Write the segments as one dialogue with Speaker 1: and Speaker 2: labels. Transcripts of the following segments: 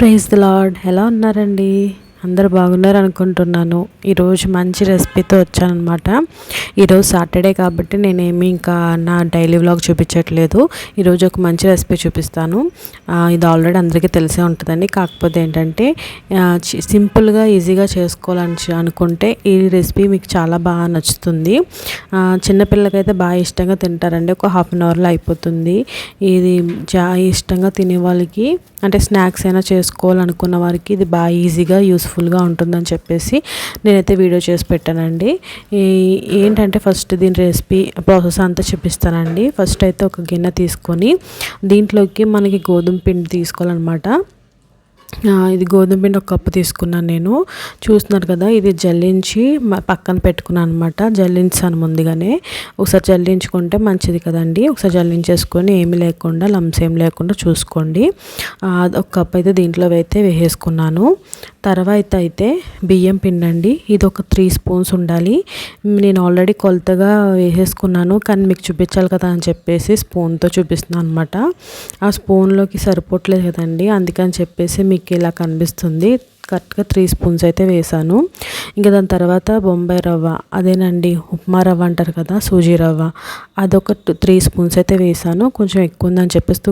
Speaker 1: Praise the lord. ఎలా ఉన్నారండి? అందరు బాగున్నారు అనుకుంటున్నాను. ఈరోజు మంచి రెసిపీతో వచ్చానమాట ఈరోజు సాటర్డే కాబట్టి నేనేమి ఇంకా నా డైలీ వ్లాగ్ చూపించట్లేదు. ఈరోజు ఒక మంచి రెసిపీ చూపిస్తాను. ఇది ఆల్రెడీ అందరికీ తెలిసే ఉంటుందండి. కాకపోతే ఏంటంటే సింపుల్గా ఈజీగా చేసుకోవాలని అనుకుంటే ఈ రెసిపీ మీకు చాలా బాగా నచ్చుతుంది. చిన్నపిల్లలకైతే బాగా ఇష్టంగా తింటారండి. ఒక హాఫ్ అన్ అవర్లో అయిపోతుంది. ఇది చాలా ఇష్టంగా తినే వాళ్ళకి అంటే స్నాక్స్ అయినా చేసుకోవాలనుకున్న వారికి ఇది బాగా ఈజీగా యూస్ఫుల్గా ఉంటుందని చెప్పేసి నేనైతే వీడియో చేసి పెట్టానండి. ఏంటంటే ఫస్ట్ దీని రెసిపీ ప్రాసెస్ అంతా చూపిస్తానండి. ఫస్ట్ అయితే ఒక గిన్నె తీసుకొని దీంట్లోకి మనకి గోధుమ పిండి తీసుకోవాలన్నమాట. ఇది గోధుమ పిండి ఒక కప్పు తీసుకున్నాను నేను. చూస్తున్నారు కదా ఇది జల్లించి పక్కన పెట్టుకున్నాను అనమాట జల్లించాను ముందుగానే. ఒకసారి జల్లించుకుంటే మంచిది కదండి. ఒకసారి జల్లించేసుకొని ఏమి లేకుండా లంప్స్ ఏం లేకుండా చూసుకోండి. ఒక కప్ అయితే దీంట్లో అయితే వేసేసుకున్నాను. తర్వాత అయితే బియ్యం పిండి అండి ఇది ఒక త్రీ స్పూన్స్ ఉండాలి. నేను ఆల్రెడీ కొలతగా వేసేసుకున్నాను కానీ మీకు చూపించాలి కదా అని చెప్పేసి స్పూన్తో చూపిస్తున్నాను అనమాట ఆ స్పూన్లోకి సరిపోవట్లేదు కదండి. అందుకని చెప్పేసి మీకు ఇలా కనిపిస్తుంది. కరెక్ట్గా త్రీ స్పూన్స్ అయితే వేసాను. ఇంకా దాని తర్వాత బొంబాయి రవ్వ అదేనండి ఉప్మా రవ్వ అంటారు కదా సూజీ రవ్వ అదొక త్రీ స్పూన్స్ అయితే వేసాను. కొంచెం ఎక్కువ ఉందని చెప్పేసి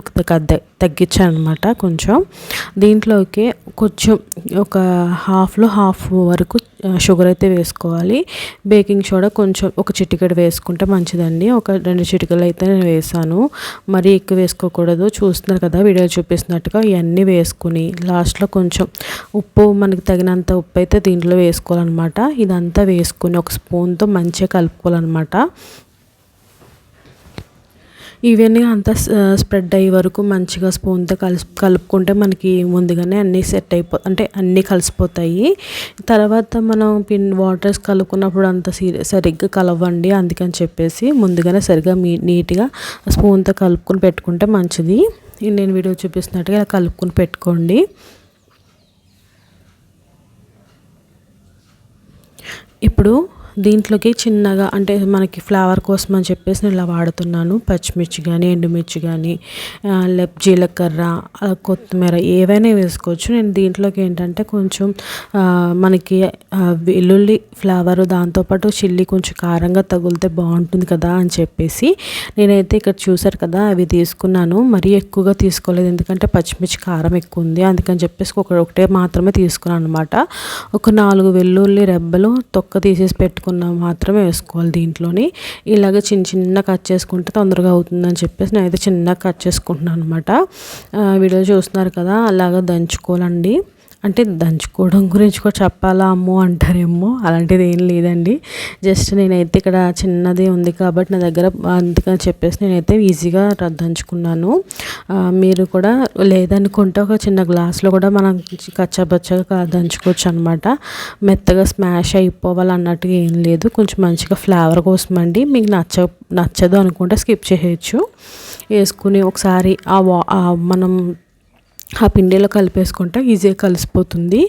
Speaker 1: తగ్గించాను అనమాట కొంచెం. దీంట్లోకి కొంచెం ఒక హాఫ్లో హాఫ్ వరకు షుగర్ అయితే వేసుకోవాలి. బేకింగ్ సోడా కొంచెం ఒక చిటికెడు వేసుకుంటే మంచిదండి. ఒక రెండు చిటికలు అయితే నేను వేసాను. మరీ ఎక్కువ వేసుకోకూడదు. చూస్తున్నారు కదా వీడియో చూపిస్తున్నట్టుగా ఇవన్నీ వేసుకుని లాస్ట్లో కొంచెం ఉప్పు మనకు తగినంత ఉప్పు అయితే దీంట్లో వేసుకోవాలన్నమాట. ఇదంతా వేసుకుని ఒక స్పూన్తో మంచిగా కలుపుకోవాలన్నమాట. ఇవన్నీ అంతా స్ప్రెడ్ అయ్యే వరకు మంచిగా స్పూన్తో కలిసి కలుపుకుంటే మనకి ముందుగానే అన్నీ సెట్ అయిపో అంటే అన్నీ కలిసిపోతాయి. తర్వాత మనం పిన్ వాటర్స్ కలుపుకున్నప్పుడు అంత సరిగ్గా కలవండి అందుకని చెప్పేసి ముందుగానే సరిగ్గా మీ నీట్గా స్పూన్తో కలుపుకొని పెట్టుకుంటే మంచిది. నేను వీడియో చూపిస్తున్నట్టుగా ఇలా కలుపుకొని పెట్టుకోండి. ఇప్పుడు దీంట్లోకి చిన్నగా అంటే మనకి ఫ్లేవర్ కోసం అని చెప్పేసి నేను ఇలా వాడుతున్నాను. పచ్చిమిర్చి కానీ ఎండుమిర్చి కానీ లెప్ జీలకర్ర కొత్తిమీర ఏవైనా వేసుకోవచ్చు. నేను దీంట్లోకి ఏంటంటే కొంచెం మనకి వెల్లుల్లి ఫ్లేవర్ దాంతోపాటు చిల్లి కొంచెం కారంగా తగిలితే బాగుంటుంది కదా అని చెప్పేసి నేనైతే ఇక్కడ చూసారు కదా అవి తీసుకున్నాను. మరీ ఎక్కువగా తీసుకోలేదు. ఎందుకంటే పచ్చిమిర్చి కారం ఎక్కువ ఉంది. అందుకని చెప్పేసి ఒక ఒకటే మాత్రమే తీసుకున్నాను అనమాట ఒక నాలుగు వెల్లుల్లి రెబ్బలు తొక్క తీసేసి పెట్టుకుని వేసుకున్న మాత్రమే వేసుకోవాలి దీంట్లోని. ఇలాగ చిన్న చిన్న కట్ చేసుకుంటే తొందరగా అవుతుందని చెప్పేసి నేనైతే చిన్నగా కట్ చేసుకుంటున్నాను అనమాట వీడియో చూస్తున్నారు కదా అలాగ దంచుకోవాలండి. అంటే దంచుకోవడం గురించి కూడా చెప్పాలా? అమ్మో అంటారేమో? అలాంటిది ఏం లేదండి. జస్ట్ నేనైతే ఇక్కడ చిన్నది ఉంది కాబట్టి నా దగ్గర అందుకని చెప్పేసి నేనైతే ఈజీగా దంచుకున్నాను. మీరు కూడా లేదనుకుంటే ఒక చిన్న గ్లాస్లో కూడా మనం కచ్చబచ్చగా దంచుకోవచ్చు అనమాట మెత్తగా స్మాష్ అయిపోవాలి అన్నట్టుగా ఏం లేదు. కొంచెం మంచిగా ఫ్లేవర్ కోసం అండి మీకు నచ్చ నచ్చదు అనుకుంటే స్కిప్ చేయొచ్చు. వేసుకుని ఒకసారి ఆ మనం ఆ పిండిలో కలిపేసుకుంటే ఈజీగా కలిసిపోతుంది.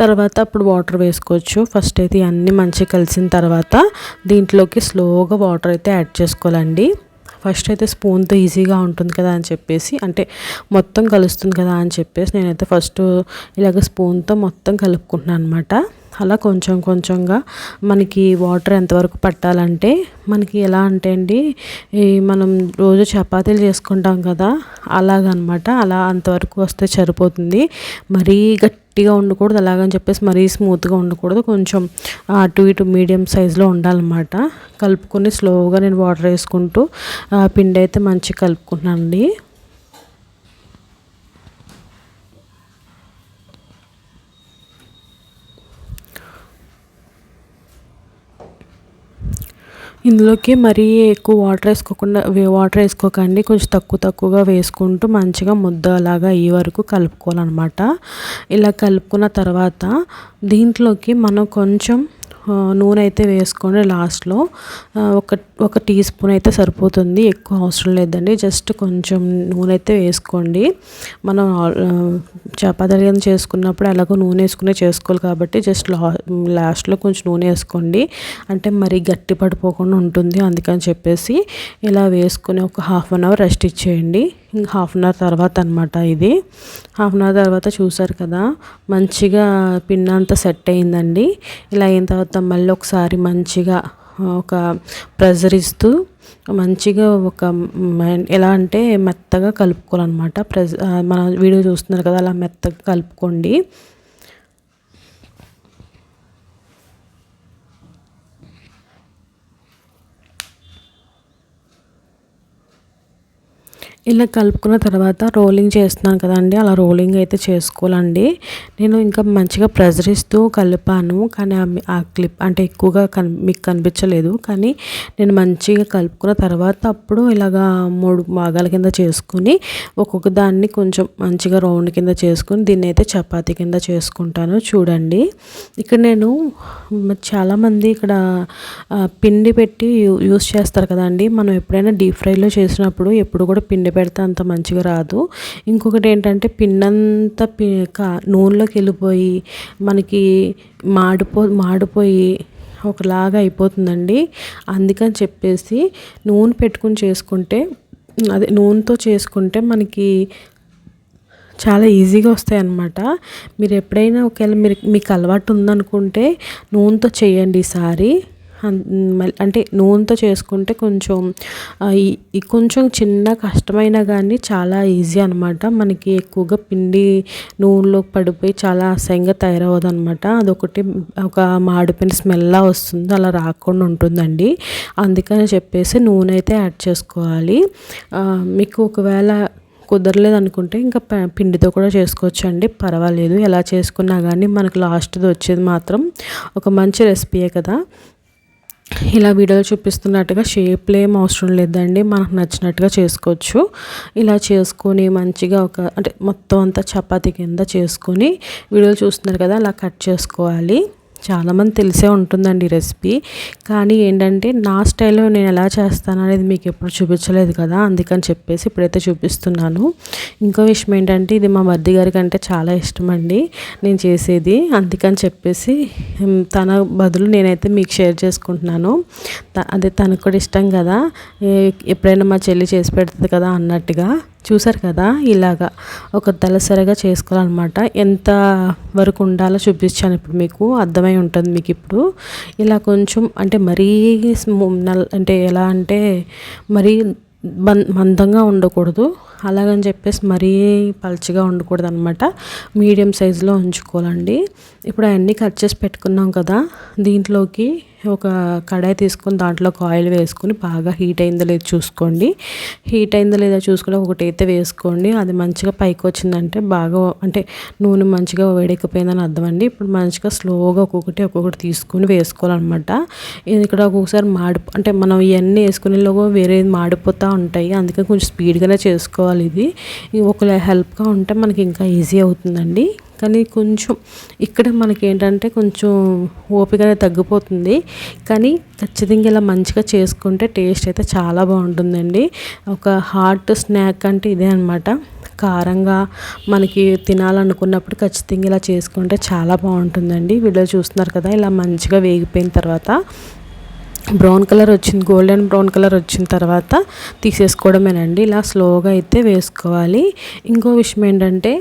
Speaker 1: తర్వాత అప్పుడు వాటర్ వేసుకోవచ్చు. ఫస్ట్ అయితే ఇవన్నీ మంచిగా కలిసిన తర్వాత దీంట్లోకి స్లోగా వాటర్ అయితే యాడ్ చేసుకోవాలండి. ఫస్ట్ అయితే స్పూన్తో ఈజీగా ఉంటుంది కదా అని చెప్పేసి అంటే మొత్తం కలుస్తుంది కదా అని చెప్పేసి నేనైతే ఫస్ట్ ఇలాగ స్పూన్తో మొత్తం కలుపుకుంటున్నాను అనమాట అలా కొంచెం కొంచెంగా మనకి వాటర్ ఎంతవరకు పట్టాలంటే మనకి ఎలా అంటే అండి ఈ మనం రోజు చపాతీలు చేసుకుంటాం కదా అలాగనమాట. అలా అంతవరకు వస్తే సరిపోతుంది. మరీ గట్టిగా ఉండకూడదు అలాగని చెప్పేసి మరీ స్మూత్గా ఉండకూడదు. కొంచెం అటు ఇటు మీడియం సైజులో ఉండాలన్నమాట. కలుపుకొని స్లోగా నేను వాటర్ వేసుకుంటూ పిండి అయితే మంచిగా కలుపుకున్నాను అండి ఇందులోకి మరీ ఎక్కువ వాటర్ వేసుకోకుండా వాటర్ వేసుకోకండి. కొంచెం తక్కువ తక్కువగా వేసుకుంటూ మంచిగా ముద్ద అలాగా ఈ వరకు కలుపుకోవాలన్నమాట. ఇలా కలుపుకున్న తర్వాత దీంట్లోకి మనం కొంచెం నూనె అయితే వేసుకోండి లాస్ట్లో. ఒక ఒక టీ స్పూన్ అయితే సరిపోతుంది ఎక్కువ అవసరం లేదండి. జస్ట్ కొంచెం నూనె అయితే వేసుకోండి. మనం చపాతీలు చేసుకున్నప్పుడు ఎలాగో నూనె వేసుకునే చేసుకోవాలి కాబట్టి జస్ట్ లా లాస్ట్లో కొంచెం నూనె వేసుకోండి. అంటే మరీ గట్టి పడిపోకుండా ఉంటుంది అందుకని చెప్పేసి ఇలా వేసుకుని ఒక హాఫ్ అన్ అవర్ రెస్ట్ ఇచ్చేయండి. ఇంకా హాఫ్ అన్ అవర్ తర్వాత అనమాట ఇది. హాఫ్ అన్ అవర్ తర్వాత చూసారు కదా మంచిగా పిన్ అంతా సెట్ అయిందండి. ఇలా అయిన తర్వాత మళ్ళీ ఒకసారి మంచిగా ఒక ప్రెజర్ ఇస్తూ మంచిగా ఒక ఎలా అంటే మెత్తగా కలుపుకోవాలన్నమాట. ప్రెజ మన వీడియో చూస్తున్నారు కదా అలా మెత్తగా కలుపుకోండి. ఇలా కలుపుకున్న తర్వాత రోలింగ్ చేస్తున్నాను కదండి. అలా రోలింగ్ అయితే చేసుకోవాలండి. నేను ఇంకా మంచిగా ప్రెజర్ ఇస్తూ కలిపాను. కానీ ఆ క్లిప్ అంటే ఎక్కువగా కన్ మీకు కనిపించలేదు. కానీ నేను మంచిగా కలుపుకున్న తర్వాత అప్పుడు ఇలాగా మూడు భాగాల కింద చేసుకుని ఒక్కొక్క దాన్ని కొంచెం మంచిగా రౌండ్ కింద చేసుకుని దీన్ని అయితే చపాతీ కింద చేసుకుంటాను. చూడండి. ఇక్కడ నేను చాలామంది ఇక్కడ పిండి పెట్టి యూస్ చేస్తారు కదండి. మనం ఎప్పుడైనా డీప్ ఫ్రైలో చేసినప్పుడు ఎప్పుడు కూడా పిండి పెడితే అంత మంచిగా రాదు. ఇంకొకటి ఏంటంటే పిన్నంత పి నూనెలోకి వెళ్ళిపోయి మనకి మాడిపో మాడిపోయి ఒకలాగా అయిపోతుందండి. అందుకని చెప్పేసి నూనె పెట్టుకుని చేసుకుంటే అదే నూనెతో చేసుకుంటే మనకి చాలా ఈజీగా వస్తాయి అన్నమాట మీరు ఎప్పుడైనా ఒకవేళ మీరు మీకు అలవాటు ఉందనుకుంటే నూనెతో చేయండి ఈసారి. అంటే నూనెతో చేసుకుంటే కొంచెం కొంచెం చిన్న కష్టమైనా కానీ చాలా ఈజీ అనమాట మనకి ఎక్కువగా పిండి నూనెలో పడిపోయి చాలా అసహ్యంగా తయారవదు అనమాట అదొకటి ఒక మాడిపోయిన స్మెల్ వస్తుంది అలా రాకుండా ఉంటుందండి. అందుకని చెప్పేసి నూనె అయితే యాడ్ చేసుకోవాలి. మీకు ఒకవేళ కుదరలేదు అనుకుంటే ఇంకా పిండితో కూడా చేసుకోవచ్చు అండి పర్వాలేదు ఎలా చేసుకున్నా కానీ మనకు లాస్ట్ది వచ్చేది మాత్రం ఒక మంచి రెసిపీయే కదా. ఇలా వీడియోలో చూపిస్తున్నట్టుగా షేప్లు ఏం అవసరం లేదండి. మనకు నచ్చినట్టుగా చేసుకోవచ్చు. ఇలా చేసుకొని మంచిగా ఒక అంటే మొత్తం అంతా చపాతీ కింద చేసుకొని వీడియోలు చూస్తున్నారు కదా అలా కట్ చేసుకోవాలి. చాలామంది తెలిసే ఉంటుందండి రెసిపీ. కానీ ఏంటంటే నా స్టైల్లో నేను ఎలా చేస్తాను అనేది మీకు ఎప్పుడు చూపించలేదు కదా అందుకని చెప్పేసి ఇప్పుడైతే చూపిస్తున్నాను. ఇంకో విషయం ఏంటంటే ఇది మా మద్ది గారికి అంటే చాలా ఇష్టం అండి నేను చేసేది. అందుకని చెప్పేసి తన బదులు నేనైతే మీకు షేర్ చేసుకుంటున్నాను. అదే తనకు కూడా ఇష్టం కదా ఎప్పుడైనా మా చెల్లి చేసి పెడుతుంది కదా అన్నట్టుగా. చూసారు కదా? ఇలాగా ఒక తలసరిగా చేసుకోవాలన్నమాట. ఎంత వరకు ఉండాలో చూపించాను ఇప్పుడు మీకు. అర్థమై ఉంటుంది మీకు ఇప్పుడు. ఇలా కొంచెం అంటే మరీ అంటే ఎలా అంటే మరీ మందంగా ఉండకూడదు. అలాగని చెప్పేసి మరీ పల్చగా ఉండకూడదు అనమాట మీడియం సైజులో ఉంచుకోవాలండి. ఇప్పుడు అవన్నీ కట్ చేసి పెట్టుకున్నాం కదా దీంట్లోకి ఒక కడాయి తీసుకొని దాంట్లోకి ఆయిల్ వేసుకొని బాగా హీట్ అయిందో లేదో చూసుకోండి. హీట్ అయిందో లేదో చూసుకొని ఒకటి అయితే వేసుకోండి. అది మంచిగా పైకి వచ్చిందంటే బాగా అంటే నూనె మంచిగా వేడెక్కిపోయిందని అర్థం అండి. ఇప్పుడు మంచిగా స్లోగా ఒక్కొక్కటి ఒక్కొక్కటి తీసుకొని వేసుకోవాలన్నమాట. ఇక్కడ ఒక్కొక్కసారి మాడి అంటే మనం ఇవన్నీ వేసుకునేలోగా వేరే మాడిపోతూ ఉంటాయి. అందుకని కొంచెం స్పీడ్గానే చేసుకోవాలి. ఇది. ఒకవేళ హెల్ప్గా ఉంటే మనకి ఇంకా ఈజీ అవుతుందండి. కానీ కొంచెం ఇక్కడ మనకి ఏంటంటే కొంచెం ఓపిక తగ్గిపోతుంది. కానీ ఖచ్చితంగా ఇలా మంచిగా చేసుకుంటే టేస్ట్ అయితే చాలా బాగుంటుందండి. ఒక హాట్ స్నాక్ అంటే ఇదే అనమాట కారంగా మనకి తినాలనుకున్నప్పుడు ఖచ్చితంగా ఇలా చేసుకుంటే చాలా బాగుంటుందండి. వీడియో చూస్తున్నారు కదా ఇలా మంచిగా వేగిపోయిన తర్వాత. బ్రౌన్ కలర్ వచ్చింది గోల్డెన్ బ్రౌన్ కలర్ వచ్చిన తర్వాత తీసేసుకోవడమేనండి. ఇలా స్లోగా అయితే వేసుకోవాలి. ఇంకో విషయం ఏంటంటే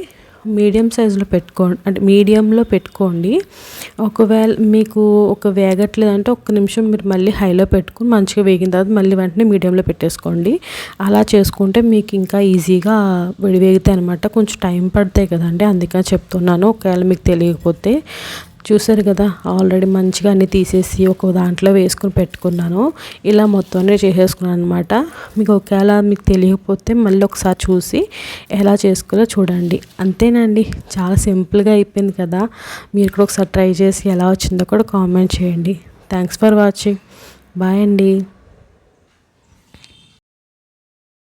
Speaker 1: మీడియం సైజులో పెట్టుకోండి అంటే మీడియంలో పెట్టుకోండి. ఒకవేళ మీకు ఒక వేగట్లేదంటే ఒక ఒక్క నిమిషం మీరు మళ్ళీ హైలో పెట్టుకుని మంచిగా వేగిన తర్వాత మళ్ళీ వెంటనే మీడియంలో పెట్టేసుకోండి. అలా చేసుకుంటే మీకు ఇంకా ఈజీగా వేగుతాయి అనమాట కొంచెం టైం పడతాయి కదండి అందుకని చెప్తున్నాను. ఒకవేళ మీకు తెలియకపోతే చూసారు కదా ఆల్రెడీ మంచిగా అన్ని తీసేసి ఒక దాంట్లో వేసుకుని పెట్టుకున్నాను. ఇలా మొత్తాన్ని చేసేసుకున్నాను అనమాట మీకు ఒకవేళ మీకు తెలియకపోతే మళ్ళీ ఒకసారి చూసి ఎలా చేసుకోలో చూడండి. అంతేనండి చాలా సింపుల్గా అయిపోయింది కదా. మీరు కూడా ఒకసారి ట్రై చేసి ఎలా వచ్చిందో కూడా కామెంట్ చేయండి. థ్యాంక్స్ ఫర్ వాచింగ్ బాయ్ అండి.